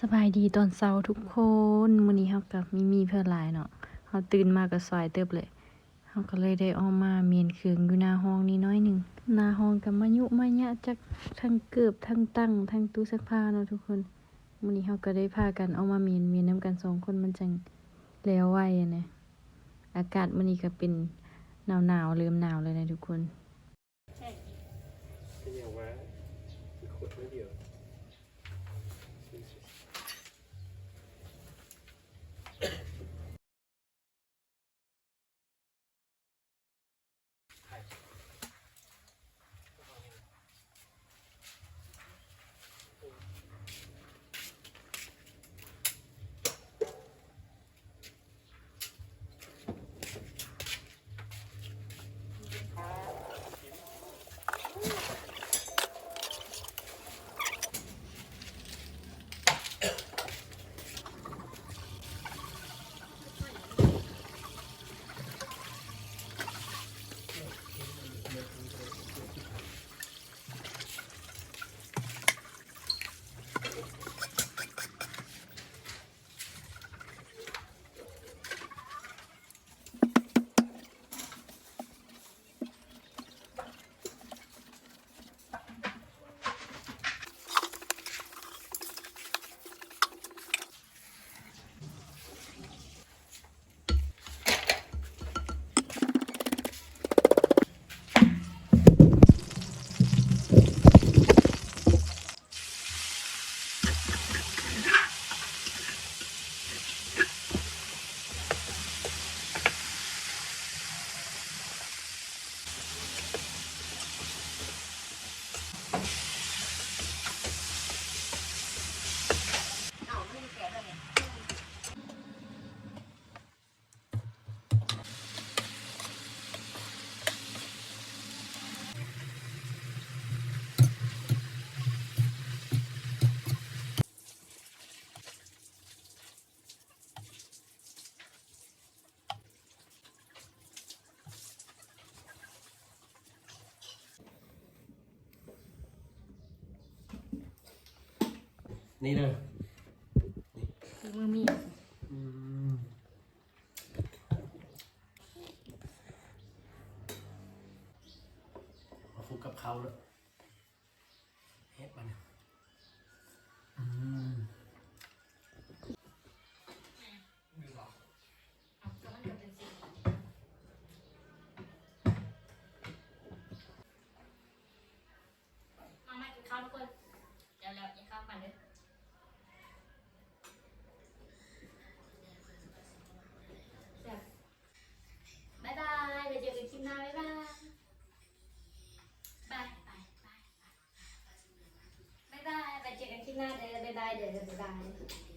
สบายดีตอนเช้าทุกคนมื้อนี้เฮากับมีมีเพื่อนหลายเนาะเฮาตื่นมาก็สายเติบเลยเฮาก็เลยได้ออกมาเมียนเครื่องอยู่หน้าห้องนี้น้อยหนึงหน้าห้องก็มายุมายะจักทั้งเกือบทั้งตั้งทั้งตู้ซักผ้าเนาะทุกคนมื้อนี้เฮาก็ได้พากันออกมาเมียนเมียนนํกันสองคนมันจังแล้วไวอะนะอากาศมื้อนี้ก็เป็นหนาวๆเริ่มหนาวเลยนะทุกคนเป็นอย่างว่าขดไม่เดียว นี่เลยมือมีอืมมาฟุกกับเขาแล้วเฮ็ดมันอืม มามากินข้าวทุกคนเดี๋ยวเรากินข้าวกันเลยแซ่บบายบายเดี๋ยวเจอกันคลิปหน้าบ๊ายบายบายบายบายบายบายบายไปเจอกันคลิป หน้าเด้อบ๊ายบายเด้อบ๊ายบาย